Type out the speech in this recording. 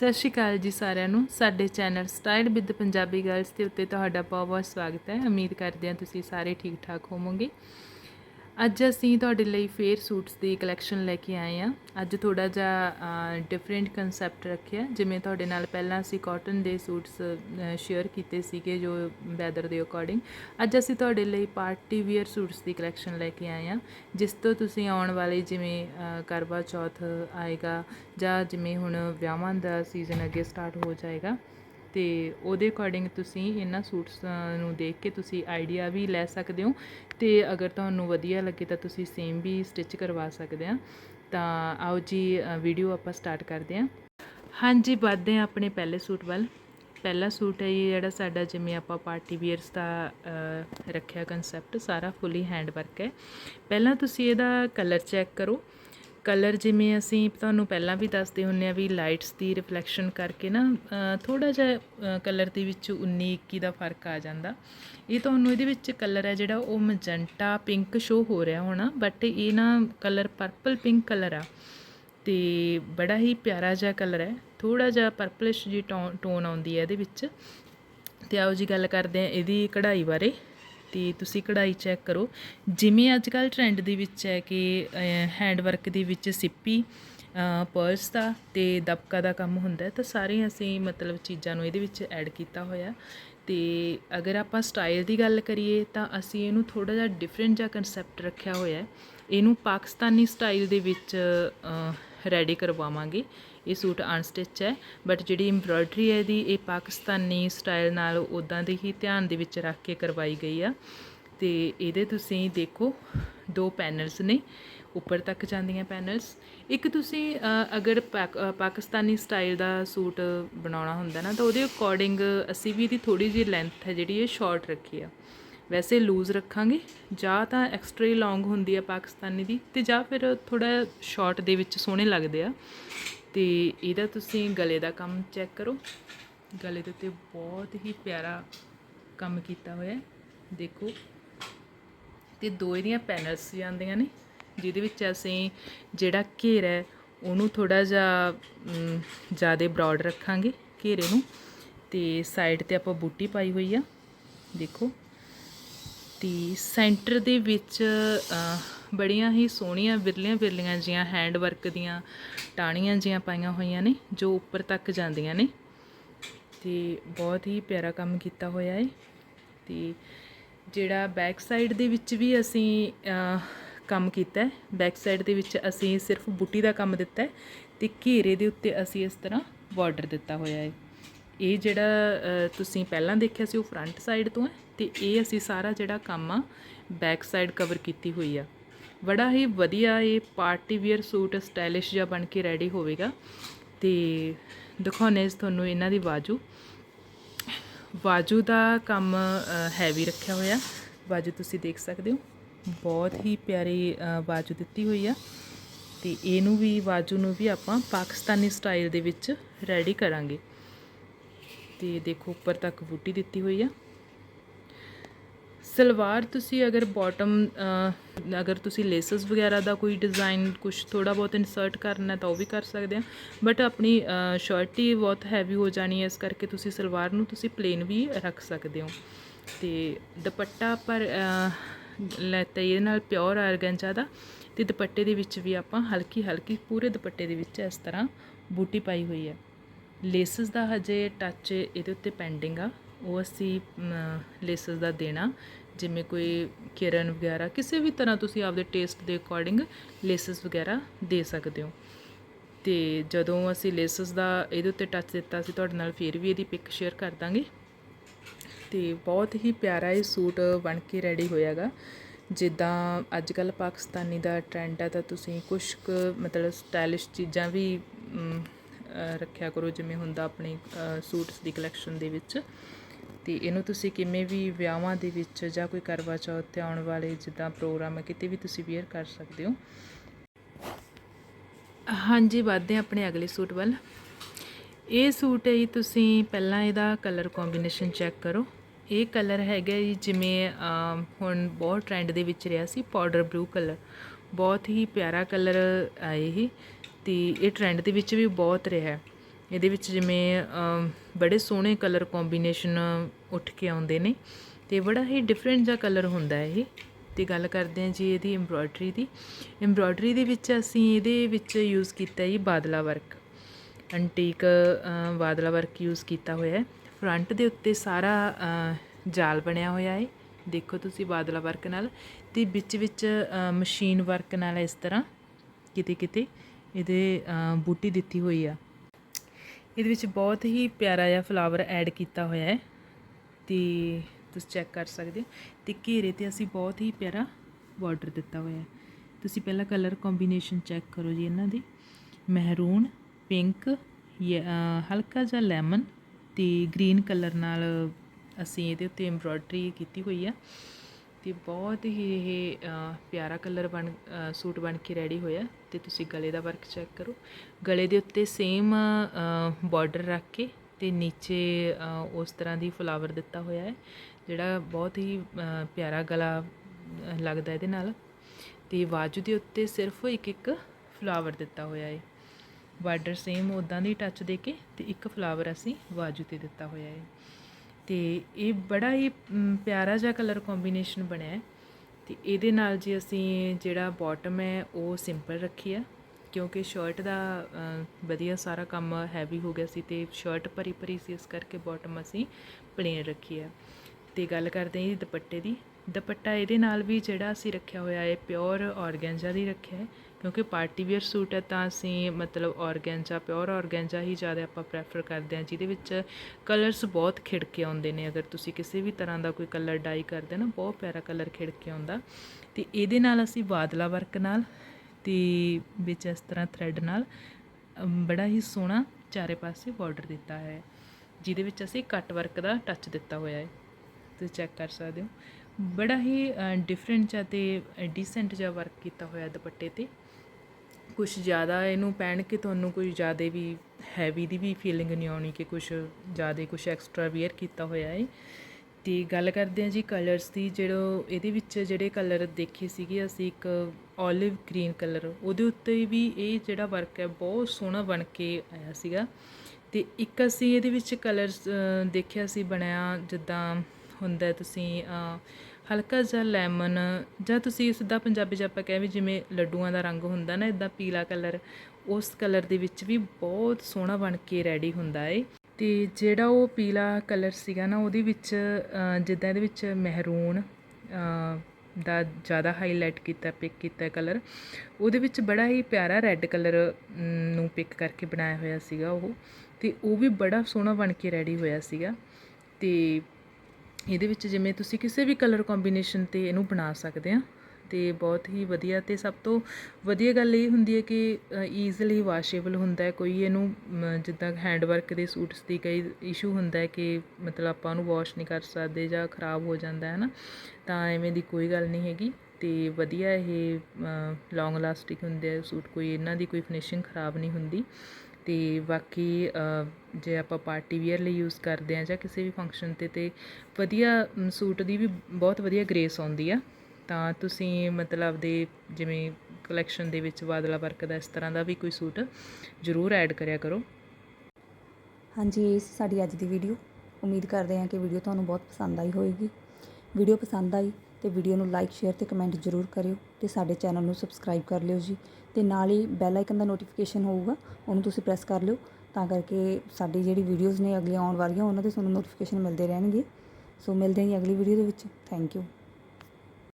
ਸਤਿ ਸ਼੍ਰੀ ਅਕਾਲ ਜੀ ਸਾਰਿਆਂ ਨੂੰ। ਸਾਡੇ channel style with Punjabi girls ਦੇ ਉੱਤੇ ਤੁਹਾਡਾ ਬਹੁਤ ਬਹੁਤ ਸਵਾਗਤ ਹੈ। ਉਮੀਦ ਕਰਦੇ ਹਾਂ ਤੁਸੀਂ ਸਾਰੇ ਠੀਕ ਠਾਕ ਹੋਵੋਗੇ। ਅੱਜ ਅਸੀਂ ਤੁਹਾਡੇ ਲਈ ਫੇਅਰ ਸੂਟਸ ਦੀ ਕਲੈਕਸ਼ਨ ਲੈ ਕੇ ਆਏ ਹਾਂ। ਅੱਜ ਥੋੜਾ ਜਿਹਾ ਡਿਫਰੈਂਟ ਕਨਸੈਪਟ ਰੱਖਿਆ। ਜਿਵੇਂ ਤੁਹਾਡੇ ਨਾਲ ਪਹਿਲਾਂ ਅਸੀਂ ਕਾਟਨ ਦੇ ਸੂਟਸ ਸ਼ੇਅਰ ਕੀਤੇ ਸੀਗੇ ਜੋ ਵੈਦਰ ਦੇ ਅਕੋਰਡਿੰਗ ਅੱਜ ਅਸੀਂ ਤੁਹਾਡੇ ਲਈ ਪਾਰਟੀ ਵੇਅਰ ਸੂਟਸ ਦੀ ਕਲੈਕਸ਼ਨ ਲੈ ਕੇ ਆਏ ਹਾਂ। ਜਿਸ ਤੋਂ ਤੁਸੀਂ ਆਉਣ ਵਾਲੇ ਜਿਵੇਂ ਕਰਵਾ ਚੌਥ ਆਏਗਾ ਜਾਂ ਜਿਵੇਂ ਹੁਣ ਵਿਆਹਾਂ ਦਾ ਸੀਜ਼ਨ ਅੱਗੇ ਸਟਾਰਟ ਹੋ ਜਾਏਗਾ। ਅਤੇ ਉਹਦੇ ਅਕੋਰਡਿੰਗ ਤੁਸੀਂ ਇਹਨਾਂ ਸੂਟਸ ਨੂੰ ਦੇਖ ਕੇ ਤੁਸੀਂ ਆਈਡੀਆ ਵੀ ਲੈ ਸਕਦੇ ਹੋ। ਅਤੇ ਅਗਰ ਤੁਹਾਨੂੰ ਵਧੀਆ ਲੱਗੇ ਤਾਂ ਤੁਸੀਂ ਸੇਮ ਵੀ ਸਟਿਚ ਕਰਵਾ ਸਕਦੇ ਆ। ਤਾਂ ਆਓ ਜੀ ਵੀਡੀਓ ਆਪਾਂ ਸਟਾਰਟ ਕਰਦੇ ਹਾਂ ਹਾਂਜੀ, ਵੱਧਦੇ ਹਾਂ ਆਪਣੇ ਪਹਿਲੇ ਸੂਟ ਵੱਲ। ਪਹਿਲਾ ਸੂਟ ਹੈ ਇਹ ਜਿਹੜਾ ਸਾਡਾ ਜਿਵੇਂ ਆਪਾਂ ਪਾਰਟੀ ਵੇਅਰਸ ਦਾ ਰੱਖਿਆ ਕਨਸੈਪਟ ਸਾਰਾ ਫੁੱਲੀ ਹੈਂਡ ਵਰਕ ਹੈ। ਪਹਿਲਾਂ ਤੁਸੀਂ ਇਹਦਾ ਕਲਰ ਚੈੱਕ ਕਰੋ। ਕਲਰ ਜਿਵੇਂ ਅਸੀਂ ਤੁਹਾਨੂੰ ਪਹਿਲਾਂ ਵੀ ਦੱਸਦੇ ਹੁੰਨੇ ਆ ਵੀ ਲਾਈਟਸ ਦੀ ਰਿਫਲੈਕਸ਼ਨ ਕਰਕੇ ਨਾ ਥੋੜਾ ਜਿਹਾ ਕਲਰ ਦੇ ਵਿੱਚ 19 21 ਦਾ ਫ਼ਰਕ ਆ ਜਾਂਦਾ। ਇਹ ਤੁਹਾਨੂੰ ਇਹਦੇ ਵਿੱਚ ਕਲਰ ਹੈ ਜਿਹੜਾ ਉਹ ਮਜੈਂਟਾ ਪਿੰਕ ਸ਼ੋ ਹੋ ਰਿਹਾ ਹੋਣਾ, ਬਟ ਇਹ ਨਾ ਕਲਰ ਪਰਪਲ ਪਿੰਕ ਕਲਰ ਆ। ਤੇ ਬੜਾ ਹੀ ਪਿਆਰਾ ਜਿਹਾ ਕਲਰ ਹੈ ਥੋੜਾ ਜਿਹਾ ਪਰਪਲਿਸ਼ ਜੀ ਟੋਨ ਆਉਂਦੀ ਹੈ ਇਹਦੇ ਵਿੱਚ। ਤੇ ਆਓ ਜੀ ਗੱਲ ਕਰਦੇ ਆ ਇਹਦੀ ਕਢਾਈ ਬਾਰੇ। ਤੇ ਤੁਸੀਂ ਕਢਾਈ ਚੈੱਕ ਕਰੋ। ਜਿਵੇਂ ਅੱਜ ਕੱਲ ਟ੍ਰੈਂਡ ਦੇ ਵਿੱਚ ਹੈ ਕਿ ਹੈਂਡ ਵਰਕ ਦੇ ਵਿੱਚ ਸਿੱਪੀ ਪਰਸ ਦਾ ਤੇ ਦਬਕਾ ਦਾ ਕੰਮ ਹੁੰਦਾ ਤਾਂ ਸਾਰੇ ਅਸੀਂ ਮਤਲਬ ਚੀਜ਼ਾਂ ਨੂੰ ਇਹਦੇ ਵਿੱਚ ਐਡ ਕੀਤਾ ਹੋਇਆ ਤੇ ਅਗਰ ਆਪਾਂ ਸਟਾਈਲ ਦੀ ਗੱਲ ਕਰੀਏ, ਤਾਂ ਅਸੀਂ ਇਹਨੂੰ ਥੋੜਾ ਜਿਹਾ ਡਿਫਰੈਂਟ ਜਿਹਾ ਕਨਸੈਪਟ ਰੱਖਿਆ ਹੋਇਆ ਇਹਨੂੰ ਪਾਕਿਸਤਾਨੀ ਸਟਾਈਲ ਦੇ ਵਿੱਚ ਰੈਡੀ ਕਰਵਾਵਾਂਗੇ। ਇਹ ਸੂਟ ਅਨਸਟਿਚ ਹੈ ਬਟ ਜਿਹੜੀ ਐਮਬ੍ਰੋਇਡਰੀ ਹੈ ਇਹਦੀ, ਇਹ ਪਾਕਿਸਤਾਨੀ ਸਟਾਈਲ ਨਾਲ ਉਦਾਂ ਦੇ ਹੀ ਧਿਆਨ ਦੇ ਵਿੱਚ ਰੱਖ ਕੇ ਕਰਵਾਈ ਗਈ ਆ। ਤੇ ਇਹਦੇ ਤੁਸੀਂ ਦੇਖੋ, ਦੋ ਪੈਨਲਸ ਨੇ, ਉੱਪਰ ਤੱਕ ਜਾਂਦੀਆਂ ਪੈਨਲਸ ਇੱਕ ਤੁਸੀਂ ਅਗਰ ਪਾਕ- ਪਾਕਿਸਤਾਨੀ ਸਟਾਈਲ ਦਾ ਸੂਟ ਬਣਾਉਣਾ ਹੁੰਦਾ ਨਾ, ਤਾਂ ਉਹਦੇ ਅਕੋਰਡਿੰਗ ਅਸੀਂ ਵੀ ਇਹਦੀ ਥੋੜੀ ਜਿਹੀ ਲੈਂਥ ਹੈ, ਜਿਹੜੀ ਇਹ ਸ਼ਾਰਟ ਰੱਖੀ ਆ। ਵੈਸੇ ਲੂਜ਼ ਰੱਖਾਂਗੇ, ਜਾਂ ਤਾਂ ਐਕਸਟਰਾ ਲੌਂਗ ਹੁੰਦੀ ਆ ਪਾਕਿਸਤਾਨੀ ਦੀ, ਤੇ ਜਾਂ ਫਿਰ ਥੋੜਾ ਸ਼ਾਰਟ ਦੇ ਵਿੱਚ ਸੋਹਣੇ ਲੱਗਦੇ ਆ। ਤੇ ਇਹਦਾ ਤੁਸੀਂ ਗਲੇ ਦਾ ਕੰਮ ਚੈੱਕ ਕਰੋ। ਗਲੇ ਦੇ ਉੱਤੇ ਬਹੁਤ ਹੀ ਪਿਆਰਾ ਕੰਮ ਕੀਤਾ ਹੋਇਆ ਹੈ। ਦੇਖੋ। ਤੇ ਦੋ ਇਹਦੀਆਂ ਪੈਨਲਸ ਜਾਂਦੀਆਂ ਨੇ, ਜਿਹਦੇ ਵਿੱਚ ਅਸੀਂ ਜਿਹੜਾ ਘੇਰਾ ਹੈ, ਉਹਨੂੰ ਥੋੜਾ ਜਿਹਾ ਜ਼ਿਆਦਾ ਬ੍ਰੌਡ ਰੱਖਾਂਗੇ ਘੇਰੇ ਨੂੰ। ਤੇ ਸਾਈਡ ਤੇ ਆਪਾਂ ਬੂਟੀ ਪਾਈ ਹੋਈ ਆ। ਦੇਖੋ। ਤੇ ਸੈਂਟਰ ਦੇ ਵਿੱਚ ਬੜੀਆਂ ਹੀ ਸੋਹਣੀਆਂ, ਵਿਰਲੀਆਂ ਵਿਰਲੀਆਂ ਜੀਆਂ ਹੈਂਡ ਵਰਕ ਦੀਆਂ ਟਾਹਣੀਆਂ ਜੀਆਂ ਪਾਈਆਂ ਹੋਈਆਂ ਨੇ, ਜੋ ਉੱਪਰ ਤੱਕ ਜਾਂਦੀਆਂ ਨੇ। ਤੇ ਬਹੁਤ ਹੀ ਪਿਆਰਾ ਕੰਮ ਕੀਤਾ ਹੋਇਆ ਹੈ ਤੇ ਜਿਹੜਾ ਬੈਕ ਸਾਈਡ ਦੇ ਵਿੱਚ ਵੀ ਅਸੀਂ ਕੰਮ ਕੀਤਾ ਹੈ ਬੈਕ ਸਾਈਡ ਦੇ ਵਿੱਚ ਅਸੀਂ ਸਿਰਫ ਬੁੱਟੀ ਦਾ ਕੰਮ ਦਿੱਤਾ ਹੈ ਤੇ ਘੇਰੇ ਦੇ ਉੱਤੇ ਅਸੀਂ ਇਸ ਤਰ੍ਹਾਂ ਬਾਰਡਰ ਦਿੱਤਾ ਹੋਇਆ ਹੈ ਇਹ ਜਿਹੜਾ ਤੁਸੀਂ ਪਹਿਲਾਂ ਦੇਖਿਆ ਸੀ ਉਹ ਫਰੰਟ ਸਾਈਡ ਤੋਂ ਹੈ ਤੇ ਇਹ ਅਸੀਂ ਸਾਰਾ ਜਿਹੜਾ ਕੰਮ ਆ ਬੈਕ ਸਾਈਡ ਕਵਰ ਕੀਤੀ ਹੋਈ ਆ। ਬੜਾ ਹੀ ਵਧੀਆ ਇਹ ਪਾਰਟੀ ਵੇਅਰ ਸੂਟ ਸਟਾਈਲਿਸ਼ ਜਿਹਾ ਬਣ ਕੇ ਰੈਡੀ ਹੋਵੇਗਾ ਤੇ ਦਿਖਾਉਣੇ ਤੁਹਾਨੂੰ ਇਹਨਾਂ ਦੀ ਬਾਜੂ ਬਾਜੂ ਦਾ ਕੰਮ ਹੈਵੀ ਰੱਖਿਆ ਹੋਇਆ। ਬਾਜੂ ਤੁਸੀਂ ਦੇਖ ਸਕਦੇ ਹੋ। ਬਹੁਤ ਹੀ ਪਿਆਰੀ ਅ, ਬਾਜੂ ਦਿੱਤੀ ਹੋਈ ਆ। ਤੇ ਇਹਨੂੰ ਵੀ ਬਾਜੂ ਨੂੰ ਵੀ ਆਪਾਂ ਪਾਕਿਸਤਾਨੀ ਸਟਾਈਲ ਦੇ ਵਿੱਚ ਰੈਡੀ ਕਰਾਂਗੇ। ਤੇ ਦੇਖੋ ਉੱਪਰ ਤੱਕ ਬੂਟੀ ਦਿੱਤੀ ਹੋਈ ਆ। ਸਲਵਾਰ ਤੁਸੀਂ ਅਗਰ ਬਾਟਮ ਅਗਰ ਤੁਸੀਂ ਲੇਸਸ ਵਗੈਰਾ ਦਾ ਕੋਈ ਡਿਜ਼ਾਈਨ ਕੁਝ ਥੋੜਾ ਬਹੁਤ ਇਨਸਰਟ ਕਰਨਾ ਤਾਂ ਉਹ ਵੀ ਕਰ ਸਕਦੇ ਆ ਬਟ ਆਪਣੀ ਸ਼ਰਟ ਹੀ ਬਹੁਤ ਹੈਵੀ ਹੋ ਜਾਣੀ ਹੈ, ਇਸ ਕਰਕੇ ਤੁਸੀਂ ਸਲਵਾਰ ਨੂੰ ਤੁਸੀਂ ਪਲੇਨ ਵੀ ਰੱਖ ਸਕਦੇ ਹੋ। ਤੇ ਦੁਪੱਟਾ ਪਰ ਲੈਤਾ ਇਹਦੇ ਨਾਲ ਪਿਓਰ ਆਰਗੈਂਜਾ ਦਾ ਤੇ ਦੁਪੱਟੇ ਦੇ ਵਿੱਚ ਵੀ ਆਪਾਂ ਹਲਕੀ ਹਲਕੀ ਪੂਰੇ ਦੁਪੱਟੇ ਦੇ ਵਿੱਚ ਇਸ ਤਰ੍ਹਾਂ ਬੂਟੀ ਪਾਈ ਹੋਈ ਹੈ। ਲੇਸਸ ਦਾ ਹਜੇ ਟੱਚ ਇਹਦੇ ਉੱਤੇ ਪੈਂਡਿੰਗ ਆ। ਉਹ ਅਸੀਂ ਲੇਸਸ ਦਾ ਦੇਣਾ। ਜਿਵੇਂ ਕੋਈ ਕਿਰਨ ਵਗੈਰਾ, ਕਿਸੇ ਵੀ ਤਰ੍ਹਾਂ ਤੁਸੀਂ ਆਪਦੇ ਟੇਸਟ ਦੇ ਅਕੋਰਡਿੰਗ ਲੇਸਸ ਵਗੈਰਾ ਦੇ ਸਕਦੇ ਹੋ। ਤੇ ਜਦੋਂ ਅਸੀਂ ਲੇਸਸ ਦਾ ਇਹਦੇ ਉੱਤੇ ਟੱਚ ਦਿੱਤਾ ਸੀ ਤੁਹਾਡੇ ਨਾਲ ਫਿਰ ਵੀ ਇਹਦੀ ਪਿਕ ਸ਼ੇਅਰ ਕਰ ਦਾਂਗੇ। ਤੇ ਬਹੁਤ ਹੀ ਪਿਆਰਾ ਇਹ ਸੂਟ ਬਣ ਕੇ ਰੈਡੀ ਹੋਇਆਗਾ। ਜਿੱਦਾਂ ਅੱਜ ਕੱਲ ਪਾਕਿਸਤਾਨੀ ਦਾ ਟ੍ਰੈਂਡ ਹੈ ਤਾਂ ਤੁਸੀਂ ਕੁਝ ਕੁ ਮਤਲਬ ਸਟਾਈਲਿਸ਼ ਚੀਜ਼ਾਂ ਵੀ ਰੱਖਿਆ ਕਰੋ। ਜਿਵੇਂ ਹੁੰਦਾ ਆਪਣੇ ਸੂਟਸ ਦੀ ਕਲੈਕਸ਼ਨ ਦੇ ਵਿੱਚ। ਅਤੇ ਇਹਨੂੰ ਤੁਸੀਂ ਕਿਵੇਂ ਵੀ ਵਿਆਹਾਂ ਦੇ ਵਿੱਚ ਜਾਂ ਕੋਈ ਕਰਵਾ ਚੌਥ ਤੇ ਆਉਣ ਵਾਲੇ ਜਿੱਦਾਂ ਪ੍ਰੋਗਰਾਮ ਹੈ, ਕਿਤੇ ਵੀ ਤੁਸੀਂ ਵੇਅਰ ਕਰ ਸਕਦੇ ਹੋ। ਹਾਂਜੀ, ਵਧਦੇ ਹਾਂ ਆਪਣੇ ਅਗਲੇ ਸੂਟ ਵੱਲ। ਇਹ ਸੂਟ ਹੈ ਜੀ, ਤੁਸੀਂ ਪਹਿਲਾਂ ਇਹਦਾ ਕਲਰ ਕੰਬੀਨੇਸ਼ਨ ਚੈੱਕ ਕਰੋ। ਇਹ ਕਲਰ ਹੈਗਾ ਜੀ, ਜਿਵੇਂ ਹੁਣ ਬਹੁਤ ਟ੍ਰੈਂਡ ਦੇ ਵਿੱਚ ਰਿਹਾ ਸੀ ਪਾਊਡਰ ਬਲੂ ਕਲਰ ਬਹੁਤ ਹੀ ਪਿਆਰਾ ਕਲਰ ਆਏ ਇਹ। ਤੇ ਇਹ ਟ੍ਰੈਂਡ ਦੇ ਵਿੱਚ ਵੀ ਬਹੁਤ ਰਿਹਾ। ਇਹਦੇ ਵਿੱਚ ਜਿਵੇਂ ਬੜੇ ਸੋਹਣੇ ਕਲਰ ਕੰਬੀਨੇਸ਼ਨ ਉੱਠ ਕੇ ਆਉਂਦੇ ਨੇ ਤੇ ਬੜਾ ਹੀ ਡਿਫਰੈਂਟ ਜਿਹਾ ਕਲਰ ਹੁੰਦਾ ਹੈ ਇਹ। ਤੇ ਗੱਲ ਕਰਦੇ ਹਾਂ ਜੀ ਇਹਦੀ ਐਮਬ੍ਰੋਇਡਰੀ ਦੀ। ਐਮਬ੍ਰੋਇਡਰੀ ਦੇ ਵਿੱਚ ਅਸੀਂ ਇਹਦੇ ਵਿੱਚ ਯੂਜ਼ ਕੀਤਾ ਜੀ badla work antique badla work use ਕੀਤਾ ਹੋਇਆ ਹੈ। ਫਰੰਟ ਦੇ ਉੱਤੇ ਸਾਰਾ ਜਾਲ ਬਣਿਆ ਹੋਇਆ ਹੈ। ਦੇਖੋ ਤੁਸੀਂ ਬਾਦਲਾ ਵਰਕ ਨਾਲ। ਤੇ ਵਿੱਚ ਵਿੱਚ ਮਸ਼ੀਨ ਵਰਕ ਨਾਲ ਇਸ ਤਰ੍ਹਾਂ ਕਿਤੇ ਕਿਤੇ ਇਹਦੇ ਬੂਟੀ ਦਿੱਤੀ ਹੋਈ ਆ। ਇਹਦੇ ਵਿੱਚ ਬਹੁਤ ਹੀ ਪਿਆਰਾ ਜਿਹਾ ਫਲਾਵਰ ਐਡ ਕੀਤਾ ਹੋਇਆ ਹੈ। ਤੇ ਤੁਸੀਂ ਚੈੱਕ ਕਰ ਸਕਦੇ ਹੋ। ਤੇ ਘੇਰੇ ਤੇ ਅਸੀਂ ਬਹੁਤ ਹੀ ਪਿਆਰਾ ਬਾਰਡਰ ਦਿੱਤਾ ਹੋਇਆ ਹੈ। ਤੁਸੀਂ ਪਹਿਲਾਂ ਕਲਰ ਕੰਬੀਨੇਸ਼ਨ ਚੈੱਕ ਕਰੋ ਜੀ ਇਹਨਾਂ ਦੀ। ਮਹਿਰੂਨ ਪਿੰਕ ਹਲਕਾ ਜਿਹਾ ਲੈਮਨ ਤੇ ਗ੍ਰੀਨ ਕਲਰ ਨਾਲ ਅਸੀਂ ਇਹਦੇ ਉੱਤੇ ਐਮਬ੍ਰੋਇਡਰੀ ਕੀਤੀ ਹੋਈ ਆ। ਤੇ ਬਹੁਤ ਹੀ ਇਹ ਪਿਆਰਾ ਕਲਰ ਬਣ ਸੂਟ ਬਣ ਕੇ ਰੈਡੀ ਹੋਇਆ ਤੇ ਤੁਸੀਂ ਗਲੇ ਦਾ ਵਰਕ ਚੈੱਕ ਕਰੋ। ਗਲੇ ਦੇ ਉੱਤੇ ਸੇਮ ਬਾਰਡਰ ਰੱਖ ਕੇ ਤੇ ਨੀਚੇ ਉਸ ਤਰ੍ਹਾਂ ਦੀ ਫਲਾਵਰ ਦਿੱਤਾ ਹੋਇਆ ਹੈ, ਜਿਹੜਾ ਬਹੁਤ ਹੀ ਪਿਆਰਾ ਗਲਾ ਲੱਗਦਾ ਇਹਦੇ ਨਾਲ। ਤੇ ਬਾਜੂ ਦੇ ਉੱਤੇ ਸਿਰਫ ਇੱਕ ਇੱਕ ਫਲਾਵਰ ਦਿੱਤਾ ਹੋਇਆ ਹੈ। ਬਾਰਡਰ ਸੇਮ ਉਦਾਂ ਦੀ ਟੱਚ ਦੇ ਕੇ ਤੇ ਇੱਕ ਫਲਾਵਰ ਅਸੀਂ ਬਾਜੂ ਤੇ ਦਿੱਤਾ ਹੋਇਆ ਹੈ। ਅਤੇ ਇਹ ਬੜਾ ਹੀ ਪਿਆਰਾ ਜਿਹਾ ਕਲਰ ਕੋਂਬੀਨੇਸ਼ਨ ਬਣਿਆ ਅਤੇ ਇਹਦੇ ਨਾਲ ਜੀ ਅਸੀਂ ਜਿਹੜਾ ਬਾਟਮ ਹੈ, ਉਹ ਸਿੰਪਲ ਰੱਖੀ ਆ ਕਿਉਂਕਿ ਸ਼ਰਟ ਦਾ ਵਧੀਆ ਸਾਰਾ ਕੰਮ ਹੈਵੀ ਹੋ ਗਿਆ ਸੀ ਤੇ ਸ਼ਰਟ ਭਰੀ ਭਰੀ ਸੀ, ਇਸ ਕਰਕੇ ਬਾਟਮ ਅਸੀਂ ਪਲੇਨ ਰੱਖੀ ਆ ਤੇ ਗੱਲ ਕਰਦੇ ਹਾਂ ਜੀ ਦੁਪੱਟੇ ਦੀ। ਦੁਪੱਟਾ ਇਹਦੇ ਨਾਲ ਵੀ ਜਿਹੜਾ ਅਸੀਂ ਰੱਖਿਆ ਹੋਇਆ ਹੈ ਪਿਓਰ ਔਰਗੈਂਜਾ ਦੀ ਰੱਖਿਆ ਹੈ। ਕਿਉਂਕਿ ਪਾਰਟੀ ਵੇਅਰ ਸੂਟ ਹੈ ਤਾਂ ਅਸੀਂ ਮਤਲਬ ਔਰਗੈਂਜਾ ਪਿਓਰ ਔਰਗੈਂਜਾ ਹੀ ਜ਼ਿਆਦਾ ਆਪਾਂ ਪ੍ਰੈਫਰ ਕਰਦੇ ਹਾਂ, ਜਿਹਦੇ ਵਿੱਚ ਕਲਰਸ ਬਹੁਤ ਖਿੜ ਕੇ ਆਉਂਦੇ ਨੇ। ਅਗਰ ਤੁਸੀਂ ਕਿਸੇ ਵੀ ਤਰ੍ਹਾਂ ਦਾ ਕੋਈ ਕਲਰ ਡਾਈ ਕਰਦੇ ਨਾ, ਬਹੁਤ ਪਿਆਰਾ ਕਲਰ ਖਿੜ ਕੇ ਆਉਂਦਾ। ਤੇ ਇਹਦੇ ਨਾਲ ਅਸੀਂ ਬਾਦਲਾ ਵਰਕ ਨਾਲ ਤੇ ਵਿੱਚ ਇਸ ਤਰ੍ਹਾਂ ਥ੍ਰੈਡ ਨਾਲ ਬੜਾ ਹੀ ਸੋਹਣਾ ਚਾਰੇ ਪਾਸੇ ਬਾਰਡਰ ਦਿੱਤਾ ਹੈ, ਜਿਹਦੇ ਵਿੱਚ ਅਸੀਂ ਕੱਟ ਵਰਕ ਦਾ ਟੱਚ ਦਿੱਤਾ ਹੋਇਆ ਹੈ। ਤੁਸੀਂ ਚੈੱਕ ਕਰ ਸਕਦੇ ਹੋ। ਬੜਾ ਹੀ ਡਿਫਰੈਂਟ ਜਾਂ ਤੇ ਡੀਸੈਂਟ ਜਿਹਾ ਵਰਕ ਕੀਤਾ ਹੋਇਆ ਦੁਪੱਟੇ ਤੇ। ਕੁਝ ਜ਼ਿਆਦਾ ਇਹਨੂੰ ਪਹਿਨ ਕੇ ਤੁਹਾਨੂੰ ਕੋਈ ਜ਼ਿਆਦਾ ਵੀ ਹੈਵੀ ਦੀ ਵੀ ਫੀਲਿੰਗ ਨਹੀਂ ਆਉਣੀ ਕਿ ਕੁਝ ਜ਼ਿਆਦਾ ਕੁਝ ਐਕਸਟਰਾ ਵੇਅਰ ਕੀਤਾ ਹੋਇਆ ਹੈ। ਤੇ ਗੱਲ ਕਰਦੇ ਹਾਂ ਜੀ ਕਲਰਸ ਦੀ ਜਿਹੜਾ ਇਹਦੇ ਵਿੱਚ ਜਿਹੜੇ ਕਲਰ ਦੇਖੇ ਸੀਗੇ, ਅਸੀਂ ਇੱਕ 올ਿਵ ਗ੍ਰੀਨ ਕਲਰ ਉਹਦੇ ਉੱਤੇ ਵੀ ਇਹ ਜਿਹੜਾ ਵਰਕ ਹੈ, ਬਹੁਤ ਸੋਹਣਾ ਬਣ ਕੇ ਆਇਆ ਸੀਗਾ। ਤੇ ਇੱਕ ਅਸੀਂ ਇਹਦੇ ਵਿੱਚ ਕਲਰਸ ਦੇਖਿਆ ਸੀ, ਬਣਿਆ ਜਿੱਦਾਂ ਹੁੰਦਾ ਤੁਸੀਂ ਹਲਕਾ ਜਿਹਾ ਲੈਮਨ, ਜਾਂ ਤੁਸੀਂ ਸਿੱਧਾ ਪੰਜਾਬੀ 'ਚ ਆਪਾਂ ਕਹਿ ਵੀ ਜਿਵੇਂ ਲੱਡੂਆਂ ਦਾ ਰੰਗ ਹੁੰਦਾ ਨਾ ਇਦਾਂ ਪੀਲਾ ਕਲਰ, ਉਸ ਕਲਰ ਦੇ ਵਿੱਚ ਵੀ ਬਹੁਤ ਸੋਹਣਾ ਬਣ ਕੇ ਰੈਡੀ ਹੁੰਦਾ ਏ। ਤੇ ਜਿਹੜਾ ਉਹ ਪੀਲਾ ਕਲਰ ਸੀਗਾ ਨਾ, ਉਹਦੇ ਵਿੱਚ ਜਿੱਦਾਂ ਇਹਦੇ ਵਿੱਚ ਮਹਿਰੂਨ ਦਾ ਜ਼ਿਆਦਾ ਹਾਈਲਾਈਟ ਕੀਤਾ ਪਿਕ ਕੀਤਾ ਕਲਰ, ਉਹਦੇ ਵਿੱਚ ਬੜਾ ਹੀ ਪਿਆਰਾ ਰੈੱਡ ਕਲਰ ਨੂੰ ਪਿਕ ਕਰਕੇ ਬਣਾਇਆ ਹੋਇਆ ਸੀਗਾ ਉਹ। ਤੇ ਉਹ ਵੀ ਬੜਾ ਸੋਹਣਾ ਬਣ ਕੇ ਰੈਡੀ ਹੋਇਆ ਸੀਗਾ। ਤੇ ਇਹਦੇ ਵਿੱਚ ਜਿਵੇਂ ਤੁਸੀਂ ਕਿਸੇ ਵੀ ਕਲਰ ਕੰਬੀਨੇਸ਼ਨ ਤੇ ਇਹਨੂੰ ਬਣਾ ਸਕਦੇ ਆ, ਤੇ ਬਹੁਤ ਹੀ ਵਧੀਆ ਤੇ ਸਭ ਤੋਂ ਵਧੀਆ ਗੱਲ ਇਹ ਹੁੰਦੀ ਹੈ ਕਿ ਈਜ਼ੀਲੀ ਵਾਸ਼ੇਬਲ ਹੁੰਦਾ ਹੈ। ਕੋਈ ਇਹਨੂੰ ਜਿੱਦਾਂ ਹੈਂਡ ਵਰਕ ਦੇ ਸੂਟਸ ਦੀ ਕਈ ਇਸ਼ੂ ਹੁੰਦਾ ਹੈ ਕਿ ਮਤਲਬ ਆਪਾਂ ਉਹਨੂੰ ਵਾਸ਼ ਨਹੀਂ ਕਰ ਸਕਦੇ ਜਾਂ ਖਰਾਬ ਹੋ ਜਾਂਦਾ ਹੈ ਨਾ, ਤਾਂ ਐਵੇਂ ਦੀ ਕੋਈ ਗੱਲ ਨਹੀਂ ਹੈਗੀ। ਤੇ ਵਧੀਆ ਇਹ ਲੌਂਗ ਲਾਸਟਿਕ ਹੁੰਦੇ ਆ ਸੂਟ, ਕੋਈ ਇਹਨਾਂ ਦੀ ਕੋਈ ਫਿਨਿਸ਼ਿੰਗ ਖਰਾਬ ਨਹੀਂ ਹੁੰਦੀ। ਅਤੇ ਬਾਕੀ ਜੇ ਆਪਾਂ ਪਾਰਟੀ ਵੀਅਰ ਲਈ ਯੂਜ਼ ਕਰਦੇ ਹਾਂ ਜਾਂ ਕਿਸੇ ਵੀ ਫੰਕਸ਼ਨ ਤੇ, ਤਾਂ ਵਧੀਆ ਸੂਟ ਦੀ ਵੀ ਬਹੁਤ ਵਧੀਆ ਗ੍ਰੇਸ ਆਉਂਦੀ ਆ। ਤਾਂ ਤੁਸੀਂ ਮਤਲਬ ਆਪਦੇ ਜਿਵੇਂ ਕਲੈਕਸ਼ਨ ਦੇ ਵਿੱਚ ਬਾਦਲਾ ਵਰਕ ਦਾ ਇਸ ਤਰ੍ਹਾਂ ਦਾ ਵੀ ਕੋਈ ਸੂਟ ਜ਼ਰੂਰ ਐਡ ਕਰਿਆ ਕਰੋ। ਹਾਂਜੀ, ਇਹ ਸੀ ਸਾਡੀ ਅੱਜ ਦੀ ਵੀਡੀਓ ਉਮੀਦ ਕਰਦੇ ਹਾਂ ਕਿ ਵੀਡੀਓ ਤੁਹਾਨੂੰ ਬਹੁਤ ਪਸੰਦ ਆਈ ਹੋਵੇਗੀ। ਵੀਡੀਓ ਪਸੰਦ ਆਈ ਤੇ ਵੀਡੀਓ ਨੂੰ ਲਾਈਕ, ਸ਼ੇਅਰ ਤੇ ਕਮੈਂਟ ਜ਼ਰੂਰ ਕਰਿਓ ਤੇ ਸਾਡੇ ਚੈਨਲ ਨੂੰ ਸਬਸਕ੍ਰਾਈਬ ਕਰ ਲਿਓ ਜੀ। ਤੇ ਨਾਲ ਹੀ ਬੈਲ ਆਈਕਨ ਦਾ ਨੋਟੀਫਿਕੇਸ਼ਨ ਹੋਊਗਾ, ਉਹਨੂੰ ਤੁਸੀਂ ਪ੍ਰੈਸ ਕਰ ਲਿਓ ਤਾਂ ਕਰਕੇ ਸਾਡੀ ਜਿਹੜੀ ਵੀਡੀਓਜ਼ ਨੇ ਅਗਲੀਆਂ ਆਉਣ ਵਾਲੀਆਂ, ਉਹਨਾਂ ਦੇ ਤੁਹਾਨੂੰ ਨੋਟੀਫਿਕੇਸ਼ਨ ਮਿਲਦੇ ਰਹਿਣਗੇ। ਸੋ ਮਿਲਦੇ ਹਾਂ ਜੀ ਅਗਲੀ ਵੀਡੀਓ ਦੇ ਵਿੱਚ। Thank you.